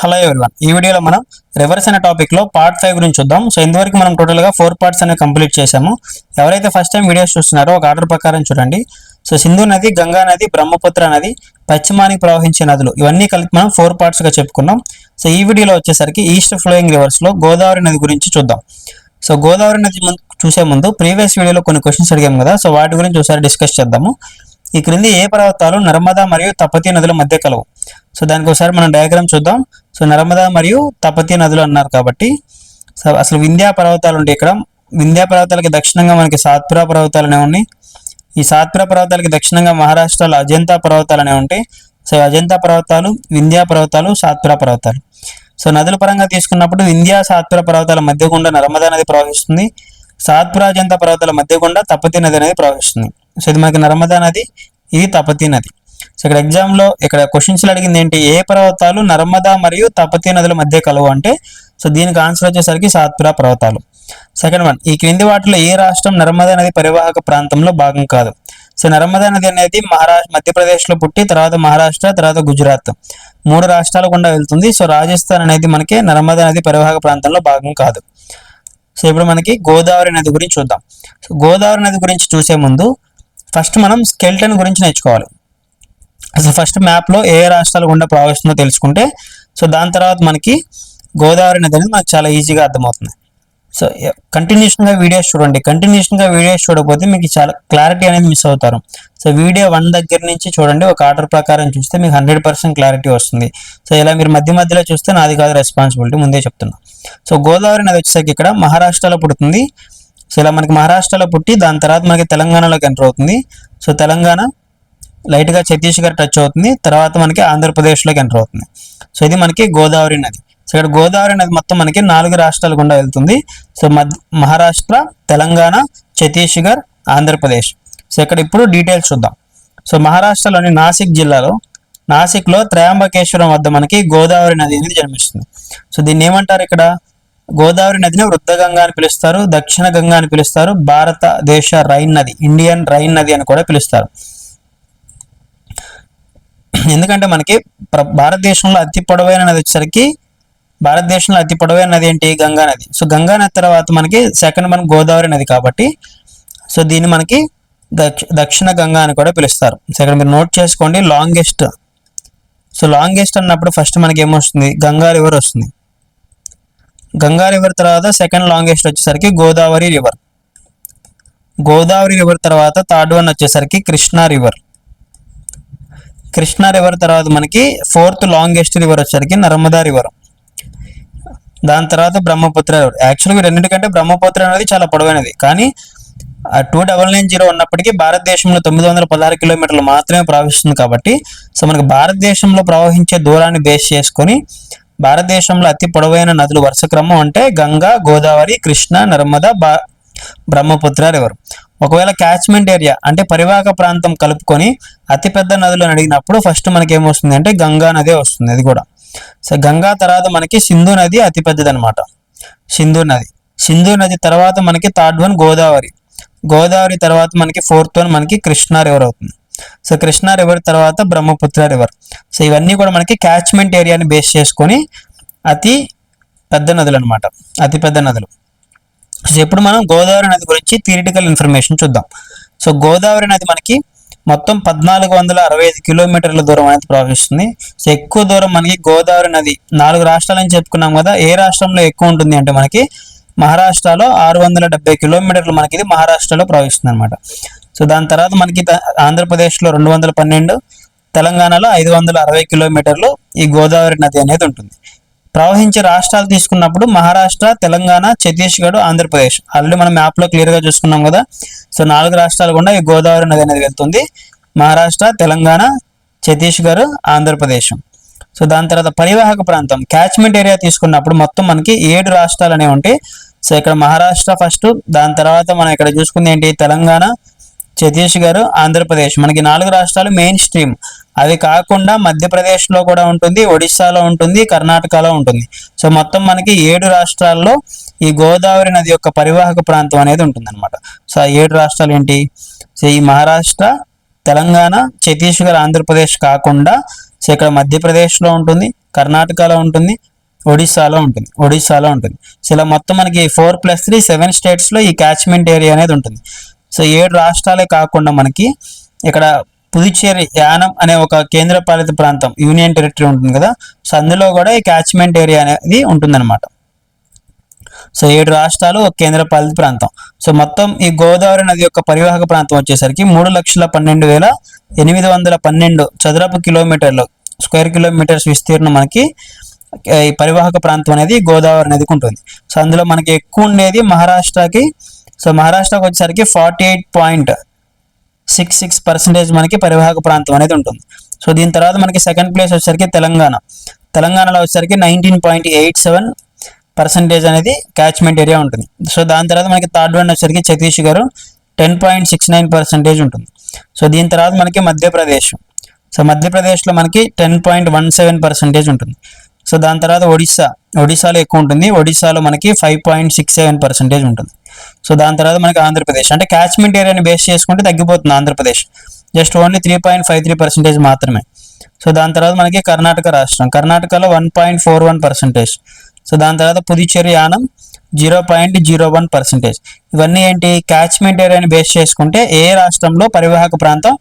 Hello everyone ఈ వీడియోలో మనం రివర్స్ అనే టాపిక్లో పార్ట్ ఫైవ్ గురించి చూద్దాం. సో ఇంతవరకు మనం టోటల్గా ఫోర్ పార్ట్స్ అనేవి కంప్లీట్ చేసాము ఎవరైతే ఫస్ట్ టైం వీడియోస్ చూస్తున్నారో ఒక ఆర్డర్ ప్రకారం చూడండి. సో సింధు నది గంగా నది బ్రహ్మపుత్ర నది పశ్చిమానికి ప్రవహించే నదులు ఇవన్నీ కలిపి మనం ఫోర్ పార్ట్స్గా చెప్పుకున్నాం. సో ఈ వీడియోలో వచ్చేసరికి ఈస్ట్ ఫ్లోయింగ్ రివర్స్లో గోదావరి నది గురించి చూద్దాం. సో గోదావరి నది ముందు చూసే ముందు ప్రీవియస్ వీడియోలో కొన్ని క్వశ్చన్స్ అడిగాము కదా. సో వాటి గురించి ఒకసారి డిస్కస్ చేద్దాము. ఈ క్రింది ఏ పర్వతాలు నర్మదా మరియు తపతి నదుల మధ్య కలవు. సో దానికి ఒకసారి మనం డయాగ్రామ్ చూద్దాం. సో నర్మదా మరియు తపతి నదులు అన్నారు కాబట్టి సో అసలు వింధ్యా పర్వతాలు ఉంటాయి ఇక్కడ వింధ్యా పర్వతాలకి దక్షిణంగా మనకి సాత్పురా పర్వతాలు అనేవి ఉన్నాయి. ఈ సాత్పురా పర్వతాలకి దక్షిణంగా మహారాష్ట్రలో అజంతా పర్వతాలు అనేవి ఉంటాయి. సో అజంతా పర్వతాలు వింధ్యా పర్వతాలు సాత్పురా పర్వతాలు. సో నదుల పరంగా తీసుకున్నప్పుడు వింధ్యా సాత్పుర పర్వతాల మధ్య గుండా నర్మదా నది ప్రవహిస్తుంది. సాత్పురా అజంతా పర్వతాల మధ్య గుండా తపతి నది అనేది ప్రవహిస్తుంది. సో ఇది మనకి నర్మదా నది ఇది తపతి నది. సో ఇక్కడ ఎగ్జామ్లో ఇక్కడ క్వశ్చన్స్లో అడిగింది ఏంటి ఏ పర్వతాలు నర్మదా మరియు తపతి నదుల మధ్య కలవు అంటే? సో దీనికి ఆన్సర్ వచ్చేసరికి సాత్పురా పర్వతాలు. సెకండ్ వన్ ఈ క్రింది వాటిలో ఏ రాష్ట్రం నర్మదా నది పరివాహక ప్రాంతంలో భాగం కాదు? సో నర్మదా నది అనేది మహారాష్ట్ర మధ్యప్రదేశ్లో పుట్టి తర్వాత మహారాష్ట్ర తర్వాత గుజరాత్. మూడు రాష్ట్రాల గుండా వెళ్తుంది. సో రాజస్థాన్ అనేది మనకి నర్మదా నది పరివాహక ప్రాంతంలో భాగం కాదు. సో ఇప్పుడు మనకి గోదావరి నది గురించి చూద్దాం. సో గోదావరి నది గురించి చూసే ముందు ఫస్ట్ మనం స్కెల్టన్ గురించి నేర్చుకోవాలి. అసలు ఫస్ట్ మ్యాప్లో ఏ ఏ గుండా ప్రవహిస్తుందో తెలుసుకుంటే సో దాని తర్వాత మనకి గోదావరి నది అనేది మనకు చాలా ఈజీగా అర్థమవుతుంది. సో కంటిన్యూషన్గా వీడియోస్ చూడండి. కంటిన్యూషన్గా వీడియోస్ చూడకపోతే మీకు చాలా క్లారిటీ అనేది మిస్ అవుతారు. సో వీడియో వన్ దగ్గర నుంచి చూడండి. ఒక ఆర్డర్ ప్రకారం చూస్తే మీకు హండ్రెడ్ పర్సెంట్ క్లారిటీ వస్తుంది. సో ఇలా మీరు మధ్య మధ్యలో చూస్తే నాది కాదు రెస్పాన్సిబిలిటీ ముందే చెప్తున్నా. సో గోదావరి నది వచ్చేసరికి ఇక్కడ మహారాష్ట్రలో పుడుతుంది. సో ఇలా మనకి మహారాష్ట్రలో పుట్టి దాని తర్వాత మనకి తెలంగాణలోకి ఎంటర్ అవుతుంది. సో తెలంగాణ లైట్గా ఛత్తీస్గఢ్ టచ్ అవుతుంది. తర్వాత మనకి ఆంధ్రప్రదేశ్లోకి ఎంటర్ అవుతుంది. సో ఇది మనకి గోదావరి నది. సో ఇక్కడ గోదావరి నది మొత్తం మనకి నాలుగు రాష్ట్రాల గుండా వెళ్తుంది. సో మధ్య మహారాష్ట్ర తెలంగాణ ఛత్తీస్గఢ్ ఆంధ్రప్రదేశ్. సో ఇక్కడ ఇప్పుడు డీటెయిల్స్ చూద్దాం. సో మహారాష్ట్రలోని నాసిక్ జిల్లాలో నాసిక్లో త్రయాంబకేశ్వరం వద్ద మనకి గోదావరి నది అనేది జన్మిస్తుంది. సో దీన్ని ఏమంటారు ఇక్కడ? గోదావరి నదిని వృద్ధ గంగా అని పిలుస్తారు దక్షిణ గంగా అని పిలుస్తారు భారతదేశ రైన్ నది ఇండియన్ రైన్ నది అని కూడా పిలుస్తారు. ఎందుకంటే మనకి భారతదేశంలో అతి పొడవైన నది వచ్చేసరికి భారతదేశంలో అతి పొడవైన నది ఏంటి? గంగా నది. సో గంగా నది తర్వాత మనకి సెకండ్ మనకి గోదావరి నది కాబట్టి సో దీన్ని మనకి దక్షిణ గంగా అని కూడా పిలుస్తారు. సో ఇక్కడ మీరు నోట్ చేసుకోండి లాంగెస్ట్. సో లాంగెస్ట్ అన్నప్పుడు ఫస్ట్ మనకి ఏమొస్తుంది? గంగా రివర్ వస్తుంది? గంగా రివర్ తర్వాత సెకండ్ లాంగెస్ట్ వచ్చేసరికి గోదావరి రివర్. గోదావరి రివర్ తర్వాత థర్డ్ వన్ వచ్చేసరికి కృష్ణా రివర్. కృష్ణా రివర్ తర్వాత మనకి ఫోర్త్ లాంగెస్ట్ రివర్ వచ్చేసరికి నర్మదా రివర్. దాని తర్వాత బ్రహ్మపుత్ర రివర్. యాక్చువల్గా రెండింటికంటే బ్రహ్మపుత్ర అనేది చాలా పొడవైనది. కానీ టూ డబల్ నైన్ జీరో ఉన్నప్పటికీ భారతదేశంలో తొమ్మిది వందల పదహారు కిలోమీటర్లు మాత్రమే ప్రవహిస్తుంది కాబట్టి సో మనకి భారతదేశంలో ప్రవహించే దూరాన్ని బేస్ చేసుకొని భారతదేశంలో అతి పొడవైన నదులు వరుస క్రమం అంటే గంగా గోదావరి కృష్ణ నర్మదా బా బ్రహ్మపుత్ర రివర్ ఒకవేళ క్యాచ్మెంట్ ఏరియా అంటే పరివాహక ప్రాంతం కలుపుకొని అతిపెద్ద నదులు అని అడిగినప్పుడు ఫస్ట్ మనకి ఏమొస్తుంది అంటే గంగా నదే వస్తుంది అది కూడా. సో గంగా తర్వాత మనకి సింధు నది అతిపెద్దది అనమాట సింధు నది. సింధు నది తర్వాత మనకి థర్డ్ వన్ గోదావరి. గోదావరి తర్వాత మనకి ఫోర్త్ వన్ మనకి కృష్ణా రివర్ అవుతుంది? సో కృష్ణా రివర్ తర్వాత బ్రహ్మపుత్ర రివర్ సో ఇవన్నీ కూడా మనకి క్యాచ్మెంట్ ఏరియాని బేస్ చేసుకొని అతి పెద్ద నదులు అనమాట అతి పెద్ద నదులు. సో ఇప్పుడు మనం గోదావరి నది గురించి థియరిటికల్ ఇన్ఫర్మేషన్ చూద్దాం. సో గోదావరి నది మనకి మొత్తం పద్నాలుగు వందల అరవై ఐదు కిలోమీటర్ల దూరం అనేది ప్రవహిస్తుంది. సో ఎక్కువ దూరం మనకి గోదావరి నది నాలుగు రాష్ట్రాలని చెప్పుకున్నాం కదా ఏ రాష్ట్రంలో ఎక్కువ ఉంటుంది అంటే మనకి మహారాష్ట్రలో ఆరు వందల డెబ్బై కిలోమీటర్లు మనకి ఇది మహారాష్ట్రలో ప్రవహిస్తుంది అనమాట సో దాని తర్వాత మనకి ఆంధ్రప్రదేశ్లో రెండు వందల పన్నెండు తెలంగాణలో ఐదు వందల అరవై కిలోమీటర్లు ఈ గోదావరి నది అనేది ఉంటుంది. ప్రవహించే రాష్ట్రాలు తీసుకున్నప్పుడు మహారాష్ట్ర తెలంగాణ ఛత్తీస్గఢ్ ఆంధ్రప్రదేశ్. ఆల్రెడీ మనం మ్యాప్లో క్లియర్గా చూసుకున్నాం కదా. సో నాలుగు రాష్ట్రాలు కూడా ఈ గోదావరి నది అనేది వెళ్తుంది. మహారాష్ట్ర తెలంగాణ ఛత్తీస్గఢ్ ఆంధ్రప్రదేశ్. సో దాని తర్వాత పరివాహక ప్రాంతం. క్యాచ్మెంట్ ఏరియా తీసుకున్నప్పుడు మొత్తం మనకి ఏడు రాష్ట్రాలు అనేవి ఉంటాయి. సో ఇక్కడ మహారాష్ట్ర ఫస్ట్ దాని తర్వాత మనం ఇక్కడ చూసుకుంది ఏంటి? తెలంగాణ ఛత్తీస్గఢ్ ఆంధ్రప్రదేశ్. మనకి నాలుగు రాష్ట్రాలు మెయిన్ స్ట్రీమ్ అవి కాకుండా మధ్యప్రదేశ్లో కూడా ఉంటుంది ఒడిస్సాలో ఉంటుంది కర్ణాటకలో ఉంటుంది. సో మొత్తం మనకి ఏడు రాష్ట్రాల్లో ఈ గోదావరి నది యొక్క పరివాహక ప్రాంతం అనేది ఉంటుందన్నమాట. సో ఆ ఏడు రాష్ట్రాలు ఏంటి? సో ఈ మహారాష్ట్ర తెలంగాణ ఛత్తీస్గఢ్ ఆంధ్రప్రదేశ్ కాకుండా సో ఇక్కడ మధ్యప్రదేశ్లో ఉంటుంది కర్ణాటకలో ఉంటుంది ఒడిస్సాలో ఉంటుంది ఒడిస్సాలో ఉంటుంది. సో ఇలా మొత్తం మనకి ఫోర్ ప్లస్ త్రీ సెవెన్ స్టేట్స్లో ఈ క్యాచ్మెంట్ ఏరియా అనేది ఉంటుంది. సో ఏడు రాష్ట్రాలే కాకుండా మనకి ఇక్కడ పుదుచ్చేరి యానం అనే ఒక కేంద్రపాలిత ప్రాంతం యూనియన్ టెరిటరీ ఉంటుంది కదా. సో అందులో కూడా ఈ క్యాచ్మెంట్ ఏరియా అనేది ఉంటుందన్నమాట. సో ఏడు రాష్ట్రాలు ఒక కేంద్రపాలిత ప్రాంతం. సో మొత్తం ఈ గోదావరి నది యొక్క పరివాహక ప్రాంతం వచ్చేసరికి మూడు లక్షల పన్నెండు వేల ఎనిమిది వందల పన్నెండు చదరపు కిలోమీటర్లు స్క్వేర్ కిలోమీటర్స్ విస్తీర్ణం మనకి ఈ పరివాహక ప్రాంతం అనేది గోదావరి నదికి ఉంటుంది. సో అందులో మనకి ఎక్కువ ఉండేది మహారాష్ట్రకి సో మహారాష్ట్రకి వచ్చేసరికి forty eight point six six percentage మనకి పరివాహక ప్రాంతం అనేది ఉంటుంది. సో దీని తర్వాత మనకి సెకండ్ ప్లేస్ వచ్చేసరికి తెలంగాణ. తెలంగాణలో వచ్చేసరికి nineteen point eight seven percentage అనేది క్యాచ్మెంట్ ఏరియా ఉంటుంది. సో దాని తర్వాత మనకి థర్డ్ వన్ వచ్చేసరికి Chhattisgarh ten point six nine percentage ఉంటుంది. సో దీని తర్వాత మనకి మధ్యప్రదేశ్. సో మధ్యప్రదేశ్లో మనకి ten point one seven percentage ఉంటుంది. సో దాని తర్వాత ఒడిస్సా. ఒడిస్సాలో ఎక్కువ ఉంటుంది. ఒడిస్సాలో మనకి five point six seven percentage ఉంటుంది. సో దాని తర్వాత మనకి ఆంధ్రప్రదేశ్. అంటే క్యాచ్మెంట్ ఏరియాని బేస్ చేసుకుంటే తగ్గిపోతుంది Andhra Pradesh. Just only three point five three percentage మాత్రమే. సో దాని తర్వాత మనకి కర్ణాటక రాష్ట్రం. కర్ణాటకలో one point four one percentage so దాని తర్వాత Puducherry Yanam zero point zero one percentage ఇవన్నీ ఏంటి? క్యాచ్మెంట్ ఏరియాని బేస్ చేసుకుంటే ఏ రాష్ట్రంలో పరివాహక ప్రాంతం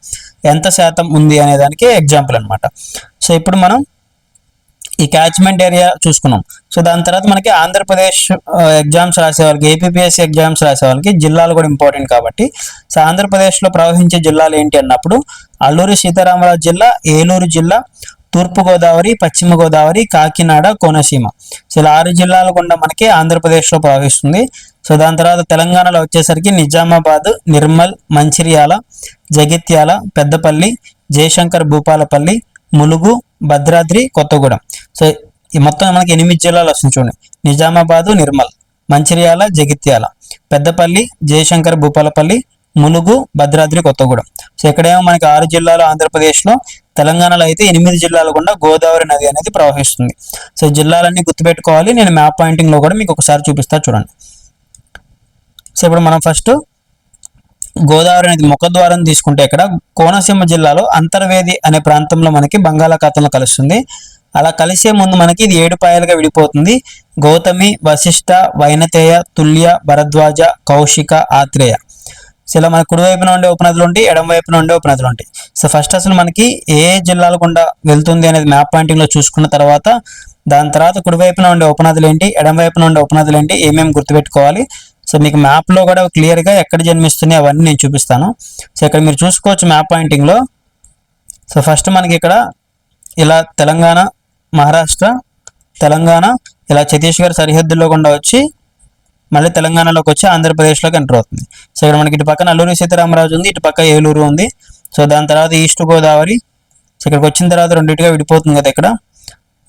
ఎంత శాతం ఉంది అనే దానికి ఎగ్జాంపుల్ అనమాట సో ఇప్పుడు మనం ఈ క్యాచ్మెంట్ ఏరియా చూసుకున్నాం. సో దాని తర్వాత మనకి ఆంధ్రప్రదేశ్ ఎగ్జామ్స్ రాసే వాళ్ళకి ఏపీపీఎస్సీ ఎగ్జామ్స్ రాసే వాళ్ళకి జిల్లాలు కూడా ఇంపార్టెంట్ కాబట్టి సో ఆంధ్రప్రదేశ్లో ప్రవహించే జిల్లాలు ఏంటి అన్నప్పుడు అల్లూరి సీతారామరాజు జిల్లా ఏలూరు జిల్లా తూర్పుగోదావరి పశ్చిమ గోదావరి కాకినాడ కోనసీమ. సో ఇలా ఆరు జిల్లాల గుండా మనకి ఆంధ్రప్రదేశ్లో ప్రవహిస్తుంది. సో దాని తర్వాత తెలంగాణలో వచ్చేసరికి నిజామాబాద్ నిర్మల్ మంచిర్యాల జగిత్యాల పెద్దపల్లి జయశంకర్ భూపాలపల్లి ములుగు భద్రాద్రి కొత్తగూడెం. సో ఈ మొత్తం మనకి ఎనిమిది జిల్లాలు వస్తుంది చూడండి. నిజామాబాదు నిర్మల్ మంచిర్యాల జగిత్యాల పెద్దపల్లి జయశంకర్ భూపాలపల్లి ములుగు భద్రాద్రి కొత్తగూడెం. సో ఇక్కడేమో మనకి ఆరు జిల్లాలు ఆంధ్రప్రదేశ్లో. తెలంగాణలో అయితే ఎనిమిది జిల్లాలు గుండా గోదావరి నది అనేది ప్రవహిస్తుంది. సో జిల్లాలన్నీ గుర్తుపెట్టుకోవాలి. నేను మ్యాప్ పాయింటింగ్లో కూడా మీకు ఒకసారి చూపిస్తా చూడండి. సో ఇప్పుడు మనం ఫస్ట్ గోదావరి నది ముఖద్వారం తీసుకుంటే ఇక్కడ కోనసీమ జిల్లాలో అంతర్వేది అనే ప్రాంతంలో మనకి బంగాళాఖాతంలో కలుస్తుంది. అలా కలిసే ముందు మనకి ఇది ఏడు పాయలుగా విడిపోతుంది. గౌతమి వశిష్ట వైనతేయ తుల్య భరద్వాజ కౌశిక ఆత్రేయ. సో ఇలా మన కుడి వైపున ఉండే ఉపనదులు ఉంటాయి ఎడమ వైపున ఉండే ఉపనదులు ఉంటాయి. సో ఫస్ట్ అసలు మనకి ఏ జల్లాల గుండా వెళ్తుంది అనేది మ్యాప్ పాయింటింగ్లో చూసుకున్న తర్వాత దాని తర్వాత కుడివైపున ఉండే ఉపనదులు ఏంటి ఎడమ వైపున ఉండే ఉపనదులు ఏంటి ఏమేమి గుర్తుపెట్టుకోవాలి సో మీకు మ్యాప్లో కూడా క్లియర్గా ఎక్కడ జన్మిస్తున్నాయి అవన్నీ నేను చూపిస్తాను. సో ఇక్కడ మీరు చూసుకోవచ్చు మ్యాప్ పాయింటింగ్లో సో ఫస్ట్ మనకి ఇక్కడ ఇలా తెలంగాణ మహారాష్ట్ర తెలంగాణ ఇలా ఛత్తీస్గఢ్ సరిహద్దుల్లో గుండా వచ్చి మళ్ళీ తెలంగాణలోకి వచ్చి ఆంధ్రప్రదేశ్లోకి ఎంటర్ అవుతుంది. సో ఇక్కడ మనకి ఇటు పక్కన అల్లూరి సీతారామరాజు ఉంది ఇటు పక్క ఏలూరు ఉంది. సో దాని తర్వాత ఈస్ట్ గోదావరి. సో ఇక్కడికి వచ్చిన తర్వాత రెండింటిగా విడిపోతుంది కదా ఇక్కడ.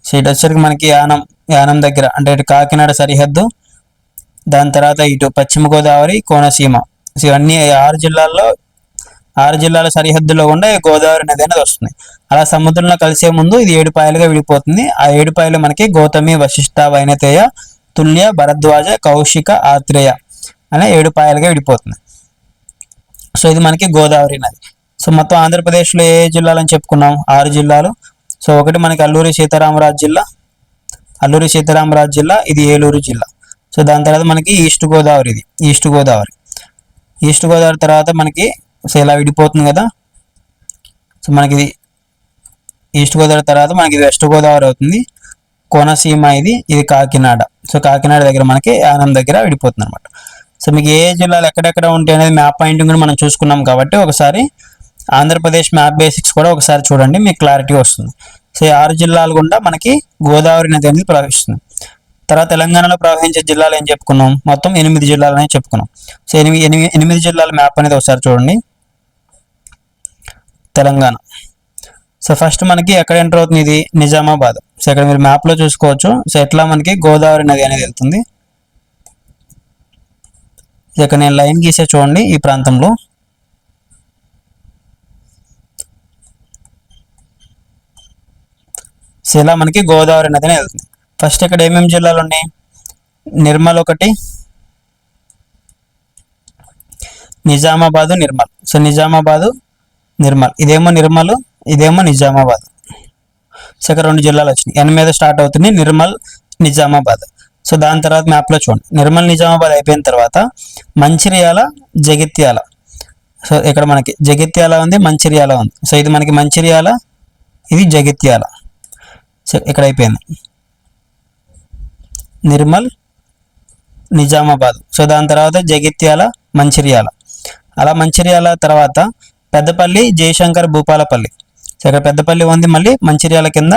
సో ఇటు వచ్చరికి మనకి యానం యానం దగ్గర అంటే ఇటు కాకినాడ సరిహద్దు. దాని తర్వాత ఇటు పశ్చిమ గోదావరి కోనసీమ. సో ఇవన్నీ ఆరు జిల్లాల్లో ఆరు జిల్లాల సరిహద్దులో కూడా ఈ గోదావరి నది అనేది వస్తుంది. అలా సముద్రంలో కలిసే ముందు ఇది ఏడు పాయలుగా విడిపోతుంది. ఆ ఏడు పాయలు మనకి గౌతమి వశిష్ట వైనతేయ తుల్య భరద్వాజ కౌశిక ఆత్రేయ అనే ఏడు పాయలుగా విడిపోతుంది. సో ఇది మనకి గోదావరి నది. సో మొత్తం ఆంధ్రప్రదేశ్లో ఏ జిల్లాలని చెప్పుకున్నాం? ఆరు జిల్లాలు. సో ఒకటి మనకి అల్లూరి సీతారామరాజు జిల్లా. అల్లూరి సీతారామరాజు జిల్లా ఇది ఏలూరు జిల్లా. సో దాని తర్వాత మనకి ఈస్ట్ గోదావరి ఇది ఈస్ట్ గోదావరి. ఈస్ట్ గోదావరి తర్వాత మనకి సో ఇలా విడిపోతుంది కదా. సో మనకి ఇది ఈస్ట్ గోదావరి తర్వాత మనకి ఇది వెస్ట్ గోదావరి అవుతుంది. కోనసీమ ఇది ఇది కాకినాడ. సో కాకినాడ దగ్గర మనకి ఆనంద్ దగ్గర విడిపోతుంది అనమాట సో మీకు ఏ జిల్లాలు ఎక్కడెక్కడ ఉంటాయి అనేది మ్యాప్ పాయింటింగ్ కూడా మనం చూసుకున్నాం కాబట్టి ఒకసారి ఆంధ్రప్రదేశ్ మ్యాప్ బేసిక్స్ కూడా ఒకసారి చూడండి మీకు క్లారిటీ వస్తుంది. సో ఈ ఆరు జిల్లాలు గుండా మనకి గోదావరి నది అనేది ప్రవహిస్తుంది. తర్వాత తెలంగాణలో ప్రవహించే జిల్లాలు ఏం చెప్పుకున్నాం? మొత్తం ఎనిమిది జిల్లాలని చెప్పుకున్నాం. సో ఎనిమిది ఎనిమిది ఎనిమిది జిల్లాల మ్యాప్ అనేది ఒకసారి చూడండి. తెలంగాణ. సో ఫస్ట్ మనకి ఎక్కడ ఎంటర్ అవుతుంది ఇది? నిజామాబాద్. సో ఇక్కడ మీరు మ్యాప్లో చూసుకోవచ్చు. సో ఎట్లా మనకి గోదావరి నది అనేది వెళ్తుంది? ఇక్కడ నేను లైన్ గీసే చూడండి ఈ ప్రాంతంలో. సో ఇలా మనకి గోదావరి నది అనేది వెళ్తుంది. ఫస్ట్ ఇక్కడ ఏమేమి జిల్లాలు ఉన్నాయి? నిర్మల్ ఒకటి. నిజామాబాదు నిర్మల్. సో నిజామాబాదు నిర్మల్. ఇదేమో నిర్మల్ ఇదేమో నిజామాబాద్. సో ఇక్కడ రెండు జిల్లాలు వచ్చినాయి. ఎన్ మీద స్టార్ట్ అవుతుంది నిర్మల్ నిజామాబాద్. సో దాని తర్వాత మ్యాప్లో చూడండి. నిర్మల్ నిజామాబాద్ అయిపోయిన తర్వాత మంచిర్యాల జగిత్యాల. సో ఇక్కడ మనకి జగిత్యాల ఉంది మంచిర్యాల ఉంది. సో ఇది మనకి మంచిర్యాల ఇది జగిత్యాల. సో ఇక్కడ అయిపోయింది. నిర్మల్ నిజామాబాద్. సో దాని తర్వాత జగిత్యాల మంచిర్యాల. అలా మంచిర్యాల తర్వాత పెద్దపల్లి జయశంకర్ భూపాలపల్లి. సో ఇక్కడ పెద్దపల్లి ఉంది మళ్ళీ మంచిర్యాల కింద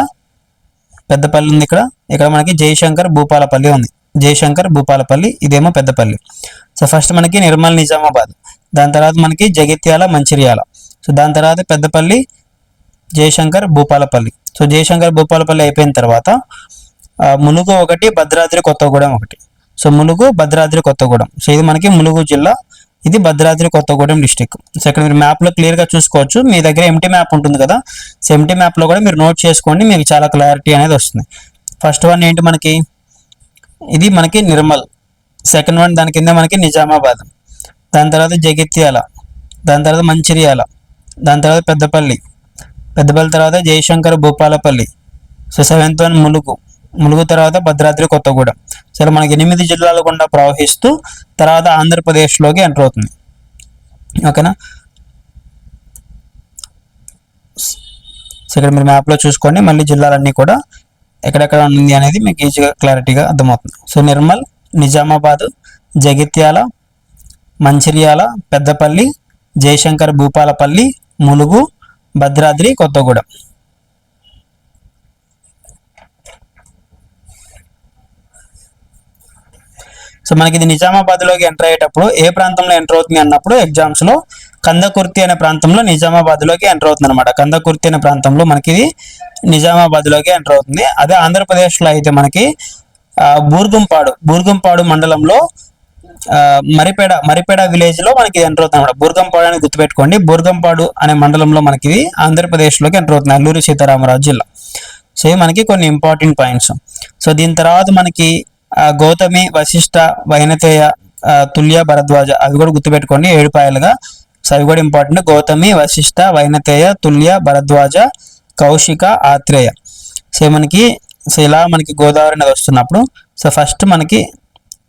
పెద్దపల్లి ఉంది ఇక్కడ. ఇక్కడ మనకి జయశంకర్ భూపాలపల్లి ఉంది. జయశంకర్ భూపాలపల్లి ఇదేమో పెద్దపల్లి. సో ఫస్ట్ మనకి నిర్మల్ నిజామాబాద్. దాని తర్వాత మనకి జగిత్యాల మంచిర్యాల. సో దాని తర్వాత పెద్దపల్లి జయశంకర్ భూపాలపల్లి. సో జయశంకర్ భూపాలపల్లి అయిపోయిన తర్వాత మునుగు ములుగు ఒకటి భద్రాద్రి కొత్తగూడెం ఒకటి. సో ములుగు భద్రాద్రి కొత్తగూడెం. సో ఇది మనకి ములుగు జిల్లా ఇది భద్రాద్రి కొత్తగూడెం డిస్టిక్. సో ఇక్కడ మీరు మ్యాప్లో క్లియర్గా చూసుకోవచ్చు. మీ దగ్గర ఎంటీ మ్యాప్ ఉంటుంది కదా సో ఎంటీ మ్యాప్లో కూడా మీరు నోట్ చేసుకోండి మీకు చాలా క్లారిటీ అనేది వస్తుంది. ఫస్ట్ వన్ ఏంటి మనకి? ఇది మనకి నిర్మల్. సెకండ్ వన్ దాని కింద మనకి నిజామాబాద్. దాని తర్వాత జగిత్యాల. దాని తర్వాత మంచిర్యాల. దాని తర్వాత పెద్దపల్లి. పెద్దపల్లి తర్వాత Jayashankar Bhupalpally. So seventh one Mulugu Mulugu తర్వాత భద్రాద్రి కొత్తగూడెం. సరే మనకి ఎనిమిది జిల్లాల గుండా ప్రవహిస్తూ తర్వాత ఆంధ్రప్రదేశ్లోకి ఎంటర్ అవుతుంది. ఓకేనా? సో ఇక్కడ మీరు మ్యాప్లో చూసుకోండి. మళ్ళీ జిల్లాలన్నీ కూడా ఎక్కడెక్కడ ఉంది అనేది మీకు ఈజీగా క్లారిటీగా అర్థమవుతుంది. సో నిర్మల్ నిజామాబాద్ జగిత్యాల మంచిర్యాల పెద్దపల్లి జయశంకర్ భూపాలపల్లి ములుగు భద్రాద్రి కొత్తగూడెం. సో మనకి ఇది నిజామాబాద్లోకి ఎంటర్ అయ్యేటప్పుడు ఏ ప్రాంతంలో ఎంటర్ అవుతుంది అన్నప్పుడు ఎగ్జామ్స్లో కందకుర్తి అనే ప్రాంతంలో నిజామాబాద్లోకి ఎంటర్ అవుతుంది అనమాట కందకుర్తి అనే ప్రాంతంలో మనకి ఇది నిజామాబాద్లోకి ఎంటర్ అవుతుంది. అదే ఆంధ్రప్రదేశ్లో అయితే మనకి బూర్గంపాడు బూర్గంపాడు మండలంలో మరిపేడ మరిపేడ విలేజ్లో మనకి ఎంటర్ అవుతుంది అనమాట బూర్గంపాడు అని గుర్తుపెట్టుకోండి. బూర్గంపాడు అనే మండలంలో మనకి ఇది ఆంధ్రప్రదేశ్లోకి ఎంటర్ అవుతుంది. అల్లూరి సీతారామరాజు జిల్లా. సో ఇవి మనకి కొన్ని ఇంపార్టెంట్ పాయింట్స్ సో దీని తర్వాత మనకి గౌతమి వశిష్ట వైనతేయ తుల్య భరద్వాజ అవి కూడా గుర్తుపెట్టుకోండి. ఏడు పాయలుగా. సో అవి కూడా ఇంపార్టెంట్ గౌతమి వశిష్ట వైనతేయ తుల్య భరద్వాజ కౌశిక ఆత్రేయ. సో మనకి సో ఇలా మనకి గోదావరి నది వస్తున్నప్పుడు సో ఫస్ట్ మనకి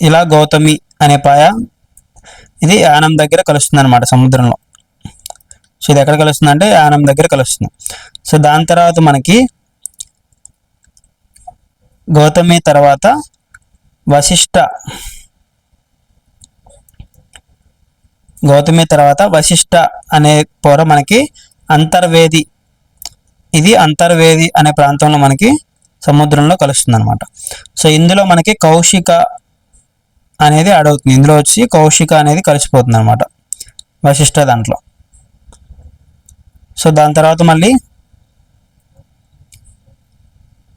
ఇలా గౌతమి అనే పాయ ఇది యానం దగ్గర కలుస్తుంది అనమాట సముద్రంలో. సో ఇది ఎక్కడ కలుస్తుంది అంటే యానం దగ్గర కలుస్తుంది. సో దాని తర్వాత మనకి గౌతమి తర్వాత వశిష్ట గౌతమి తర్వాత వశిష్ట అనే పొర మనకి అంతర్వేది. ఇది అంతర్వేది అనే ప్రాంతంలో మనకి సముద్రంలో కలుస్తుంది అనమాట సో ఇందులో మనకి కౌశిక అనేది అడవుతుంది ఇందులో వచ్చి కౌశిక అనేది కలిసిపోతుంది అనమాట వశిష్ట దాంట్లో. సో దాని తర్వాత మళ్ళీ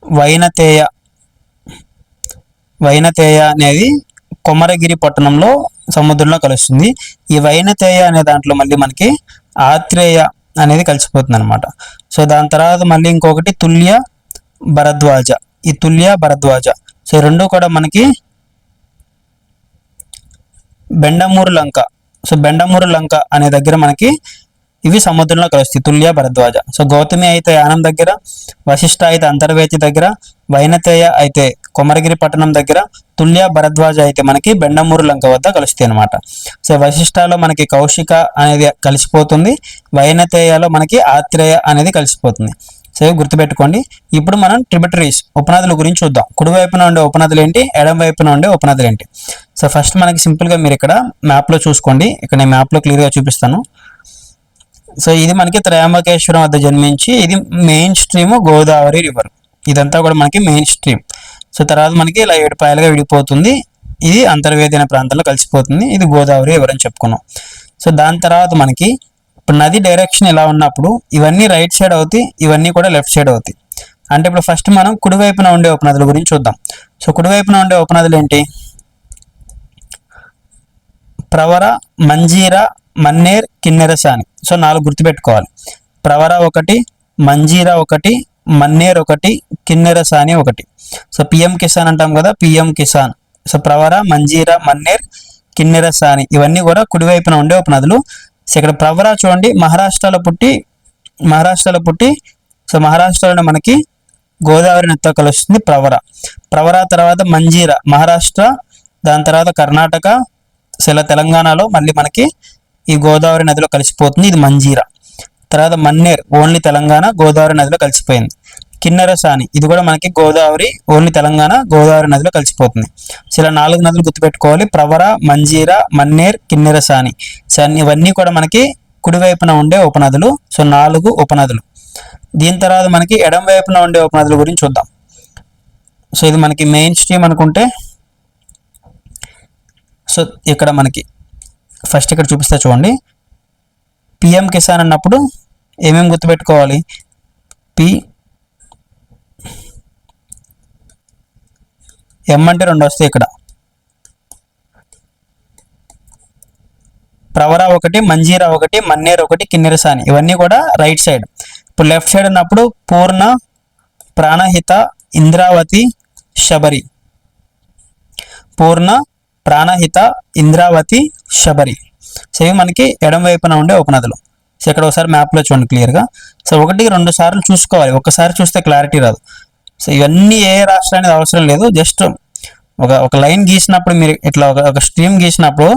వైనతేయ వైనతేయ అనేది కొమరగిరి పట్టణంలో సముద్రంలో కలుస్తుంది. ఈ వైనతేయ అనే దాంట్లో మళ్ళీ మనకి ఆత్రేయ అనేది కలిసిపోతుంది అనమాట సో దాని తర్వాత మళ్ళీ ఇంకొకటి తుల్య భరద్వాజ. ఈ తుల్య భరద్వాజ. సో రెండు కూడా మనకి బెండమూరు లంక. సో బెండమూరు లంక అనే దగ్గర మనకి ఇవి సముద్రంలో కలుస్తాయి. తుల్య భరద్వాజ. సో గౌతమి అయితే యానం దగ్గర వశిష్ఠ అయితే అంతర్వేది దగ్గర వైనతేయ అయితే కొమరగిరి పట్టణం దగ్గర తుల్య భరద్వాజ అయితే మనకి బెండమూరు లంక వద్ద కలుస్తాయి అనమాట సో వశిష్టాలో మనకి కౌశిక అనేది కలిసిపోతుంది. వైనతేయలో మనకి ఆత్రేయ అనేది కలిసిపోతుంది. సో గుర్తుపెట్టుకోండి. ఇప్పుడు మనం ట్రిబటరీస్ ఉపనదుల గురించి చూద్దాం. కుడివైపున ఉండే ఉపనదులు ఏంటి? ఎడం వైపున ఉండే ఉపనదులు ఏంటి? సో ఫస్ట్ మనకి సింపుల్గా మీరు ఇక్కడ మ్యాప్లో చూసుకోండి. ఇక్కడ నేను మ్యాప్లో క్లియర్గా చూపిస్తాను. సో ఇది మనకి త్రయాంబకేశ్వరం వద్ద జన్మించి ఇది మెయిన్ స్ట్రీమ్ గోదావరి రివర్. ఇదంతా కూడా మనకి మెయిన్ స్ట్రీమ్. సో తర్వాత మనకి ఇలా ఏడు పాయలుగా విడిపోతుంది. ఇది అంతర్వేదైన ప్రాంతంలో కలిసిపోతుంది. ఇది గోదావరి ఎవరని చెప్పుకున్నాం. సో దాని తర్వాత మనకి ఇప్పుడు నది డైరెక్షన్ ఇలా ఉన్నప్పుడు ఇవన్నీ రైట్ సైడ్ అవుతాయి ఇవన్నీ కూడా లెఫ్ట్ సైడ్ అవుతాయి. అంటే ఇప్పుడు ఫస్ట్ మనం కుడివైపున ఉండే ఉపనదుల గురించి చూద్దాం. సో కుడివైపున ఉండే ఉపనదులు ఏంటి? ప్రవర మంజీర మన్నేర్ కిన్నెరసాని సో నాలుగు గుర్తుపెట్టుకోవాలి. ప్రవర ఒకటి మంజీరా ఒకటి మన్నేర్ ఒకటి కిన్నెరసాని ఒకటి. సో పిఎం కిసాన్ అంటాం కదా పిఎం కిసాన్. సో ప్రవర మంజీరా మన్నేర్ కిన్నెరసాని ఇవన్నీ కూడా కుడివైపున ఉండే ఉపనదులు. సో ఇక్కడ ప్రవర చూడండి మహారాష్ట్రలో పుట్టి మహారాష్ట్రలో పుట్టి సో మహారాష్ట్రలోనే మనకి గోదావరి నదితో కలుస్తుంది ప్రవర. ప్రవర తర్వాత మంజీర మహారాష్ట్ర దాని తర్వాత కర్ణాటక శిల తెలంగాణలో మళ్ళీ మనకి ఈ గోదావరి నదిలో కలిసిపోతుంది ఇది మంజీరా. తర్వాత మన్నేర్ ఓన్లీ తెలంగాణ గోదావరి నదిలో కలిసిపోయింది. కిన్నెర సాని ఇది కూడా మనకి గోదావరి ఓన్లీ తెలంగాణ గోదావరి నదిలో కలిసిపోతుంది. సో ఇలా నాలుగు నదులు గుర్తుపెట్టుకోవాలి. ప్రవర మంజీరా మన్నేర్ కిన్నెరసాని. సో ఇవన్నీ కూడా మనకి కుడివైపున ఉండే ఉపనదులు. సో నాలుగు ఉపనదులు. దీని తర్వాత మనకి ఎడం వైపున ఉండే ఉపనదుల గురించి చూద్దాం. సో ఇది మనకి మెయిన్ స్ట్రీమ్ అనుకుంటే సో ఇక్కడ మనకి ఫస్ట్ ఇక్కడ చూపిస్తే చూడండి. పిఎం కిసాన్ అన్నప్పుడు ఏమేమి గుర్తుపెట్టుకోవాలి? పి ఎం అంటే రెండు వస్తాయి ఇక్కడ. ప్రవరా ఒకటి మంజీరా ఒకటి మన్నేరు ఒకటి కిన్నెరసాని. ఇవన్నీ కూడా రైట్ సైడ్ ఇప్పుడు లెఫ్ట్ సైడ్ ఉన్నప్పుడు పూర్ణ ప్రాణహిత ఇంద్రావతి శబరి. పూర్ణ ప్రాణహిత ఇంద్రావతి శబరి. సో ఇవి మనకి ఎడం వైపున ఉండే ఉపనదులు సో ఇక్కడ ఒకసారి మ్యాప్లో చూడండి క్లియర్గా సో ఒకటి రెండు సార్లు చూసుకోవాలి. ఒకసారి చూస్తే క్లారిటీ రాదు. సో ఇవన్నీ ఏ రాష్ట్రానికి అవసరం లేదు. జస్ట్ ఒక ఒక లైన్ గీసినప్పుడు మీరు ఇట్లా ఒక ఒక స్ట్రీమ్ గీసినప్పుడు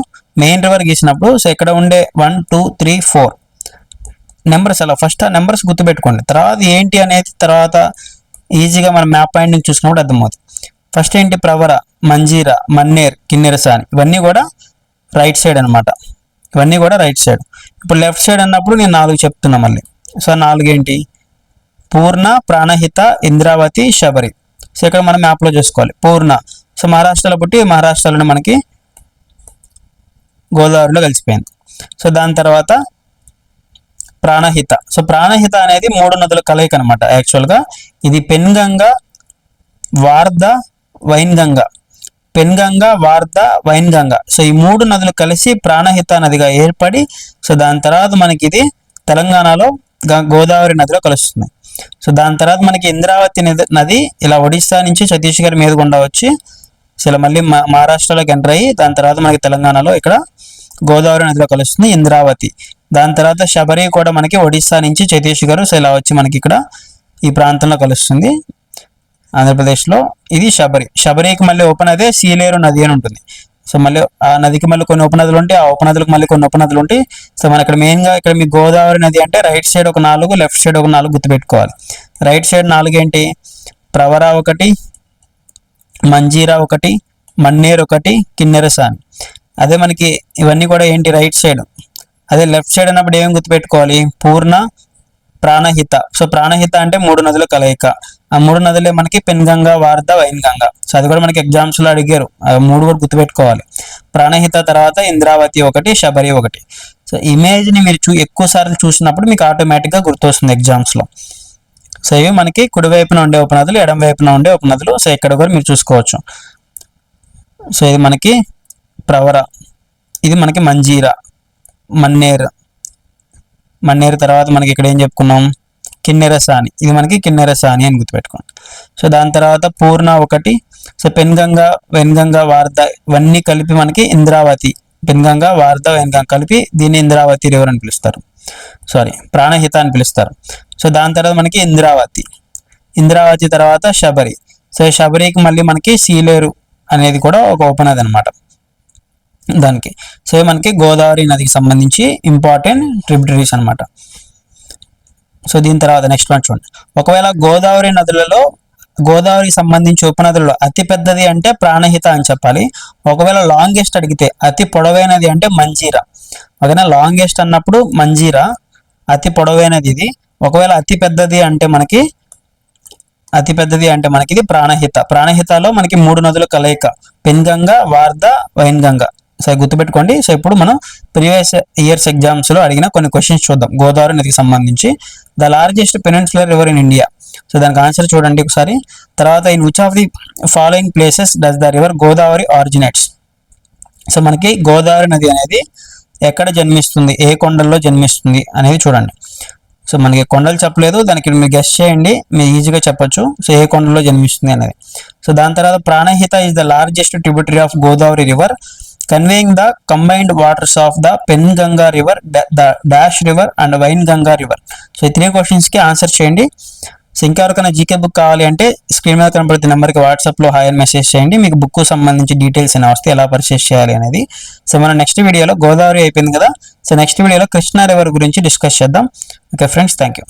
మెయిన్ రివర్ గీసినప్పుడు సో ఇక్కడ ఉండే one two three four numbers అలా. ఫస్ట్ ఆ నెంబర్స్ గుర్తుపెట్టుకోండి. తర్వాత ఏంటి అనేది తర్వాత ఈజీగా మనం మ్యాప్ పాయింట్ నుంచి చూసినప్పుడు అర్థమవుతుంది. ఫస్ట్ ఏంటి? ప్రవర మంజీరా మన్నేర్ కిన్నెరసాని. ఇవన్నీ కూడా రైట్ సైడ్ అనమాట ఇవన్నీ కూడా రైట్ సైడ్ ఇప్పుడు లెఫ్ట్ సైడ్ అన్నప్పుడు నేను నాలుగు చెప్తున్నా మళ్ళీ. సో నాలుగేంటి? పూర్ణ ప్రాణహిత ఇంద్రావతి శబరి. సో ఇక్కడ మనం మ్యాప్లో చూసుకోవాలి. పూర్ణ. సో మహారాష్ట్రలో పుట్టి మహారాష్ట్రలోనే మనకి గోదావరిలో కలిసిపోయింది. సో దాని తర్వాత ప్రాణహిత. సో ప్రాణహిత అనేది మూడు నదుల కలయిక అనమాట యాక్చువల్గా ఇది పెన్గంగ వార్ధ వైన్గంగ. పెన్గంగా వార్ధ వైన్గంగ. సో ఈ మూడు నదులు కలిసి ప్రాణహిత నదిగా ఏర్పడి సో దాని తర్వాత మనకి ఇది తెలంగాణలో గ- గోదావరి నదిలో కలుస్తుంది. సో దాని తర్వాత మనకి ఇంద్రావతి నది నది ఇలా ఒడిస్సా నుంచి ఛత్తీస్గఢ్ మీద గుండా వచ్చి సో ఇలా మళ్ళీ మహారాష్ట్రలోకి ఎంటర్ అయ్యి దాని తర్వాత మనకి తెలంగాణలో ఇక్కడ గోదావరి నదిలో కలుస్తుంది ఇంద్రావతి. దాని తర్వాత శబరి కూడా మనకి ఒడిస్సా నుంచి ఛత్తీస్గఢ్ సో ఇలా వచ్చి మనకి ఇక్కడ ఈ ప్రాంతంలో కలుస్తుంది. ఆంధ్రప్రదేశ్లో ఇది శబరి. శబరికి మళ్ళీ ఉపనదే సీలేరు నది అని ఉంటుంది. సో మళ్ళీ ఆ నదికి మళ్ళీ కొన్ని ఉపనదులు ఉంటాయి. ఆ ఉపనదులకు మళ్ళీ కొన్ని ఉపనదులు ఉంటాయి. సో మన ఇక్కడ మెయిన్గా ఇక్కడ మీ గోదావరి నది అంటే రైట్ సైడ్ ఒక నాలుగు లెఫ్ట్ సైడ్ ఒక నాలుగు గుర్తుపెట్టుకోవాలి. రైట్ సైడ్ నాలుగు ఏంటి? ప్రవర ఒకటి మంజీరా ఒకటి మన్నేరు ఒకటి కిన్నెరసాని అదే మనకి ఇవన్నీ కూడా ఏంటి? Right side. అదే లెఫ్ట్ సైడ్ అన్నప్పుడు ఏం గుర్తుపెట్టుకోవాలి? పూర్ణ ప్రాణహిత. సో ప్రాణహిత అంటే మూడు నదుల కలయిక. ఆ మూడు నదులే మనకి పెన్గంగా వార్ధ వైన్గంగా సో అది కూడా మనకి ఎగ్జామ్స్లో అడిగారు. మూడు కూడా గుర్తుపెట్టుకోవాలి. ప్రాణహిత తర్వాత ఇంద్రావతి ఒకటి శబరి ఒకటి. సో ఇమేజ్ని మీరు చూ ఎక్కువ సార్లు చూసినప్పుడు మీకు ఆటోమేటిక్గా గుర్తొస్తుంది ఎగ్జామ్స్లో. సో ఇవి మనకి కుడివైపున ఉండే ఉపనదులు ఎడం వైపున ఉండే ఉపనదులు. సో ఇక్కడ కూడా మీరు చూసుకోవచ్చు. సో ఇది మనకి ప్రవర. ఇది మనకి మంజీరా మన్నేర్. మన్నేరు తర్వాత మనకి ఇక్కడ ఏం చెప్పుకున్నాం? కిన్నెరసాని. ఇది మనకి కిన్నెరసాని అని గుర్తుపెట్టుకోండి. సో దాని తర్వాత పూర్ణ ఒకటి. సో పెన్గంగా వెన్గంగా వార్ద ఇవన్నీ కలిపి మనకి ఇంద్రావతి. పెన్గంగా వార్ద వెన్గంగ కలిపి దీన్ని ఇంద్రావతి రివర్ అని పిలుస్తారు. సారీ ప్రాణహిత అని పిలుస్తారు. సో దాని తర్వాత మనకి ఇంద్రావతి. ఇంద్రావతి తర్వాత శబరి. సో ఈ శబరికి మళ్ళీ మనకి సీలేరు అనేది కూడా ఒక ఉపనది అనమాట దానికి. సో మనకి గోదావరి నదికి సంబంధించి ఇంపార్టెంట్ ట్రిబ్యూటరీస్ అనమాట సో దీని తర్వాత నెక్స్ట్ వన్ చూడండి. ఒకవేళ గోదావరి నదులలో గోదావరికి సంబంధించి ఉపనదులలో అతి పెద్దది అంటే ప్రాణహిత అని చెప్పాలి. ఒకవేళ లాంగెస్ట్ అడిగితే అతి పొడవైనది అంటే మంజీరా. ఓకేనా? లాంగెస్ట్ అన్నప్పుడు మంజీరా అతి పొడవైనది ఇది. ఒకవేళ అతి పెద్దది అంటే మనకి అతి పెద్దది అంటే మనకి ఇది ప్రాణహిత. ప్రాణహితలో మనకి మూడు నదుల కలయిక. పెన్గంగ వార్ధ వైన్గంగ. సో గుర్తుపెట్టుకోండి. సో ఇప్పుడు మనం ప్రీవియస్ ఇయర్స్ ఎగ్జామ్స్లో అడిగిన కొన్ని క్వశ్చన్స్ చూద్దాం. గోదావరి నదికి సంబంధించి. The largest peninsular river in India. So దానికి ఆన్సర్ చూడండి ఒకసారి. తర్వాత in which of the following places does the river Godavari originates? So మనకి గోదావరి నది అనేది ఎక్కడ జన్మిస్తుంది? ఏ కొండల్లో జన్మిస్తుంది అనేది చూడండి. సో మనకి కొండలు చెప్పలేదు. దానికి మీరు గెస్ట్ చేయండి. మీరు ఈజీగా చెప్పొచ్చు. సో ఏ కొండలో జన్మిస్తుంది అనేది. సో దాని తర్వాత Pranahita is the largest tributary of Godavari river conveying the combined waters of the Penganga river the dash river and Wainganga river so ఈ త్రీ క్వశ్చన్స్కి ఆన్సర్ చేయండి. సో ఇంకా ఎవరికైనా జీకే బుక్ కావాలి అంటే స్క్రీన్ మీద కనబడుతున్న నెంబర్కి వాట్సాప్లో హాయ్ అని మెసేజ్ చేయండి. మీకు బుక్ సంబంధించి డీటెయిల్స్ అయినా వస్తే ఎలా పర్చేస్ చేయాలి అనేది. సో మన నెక్స్ట్ వీడియోలో గోదావరి అయిపోయింది కదా. సో నెక్స్ట్ వీడియోలో కృష్ణా రివర్ గురించి డిస్కస్ చేద్దాం. Okay friends thank you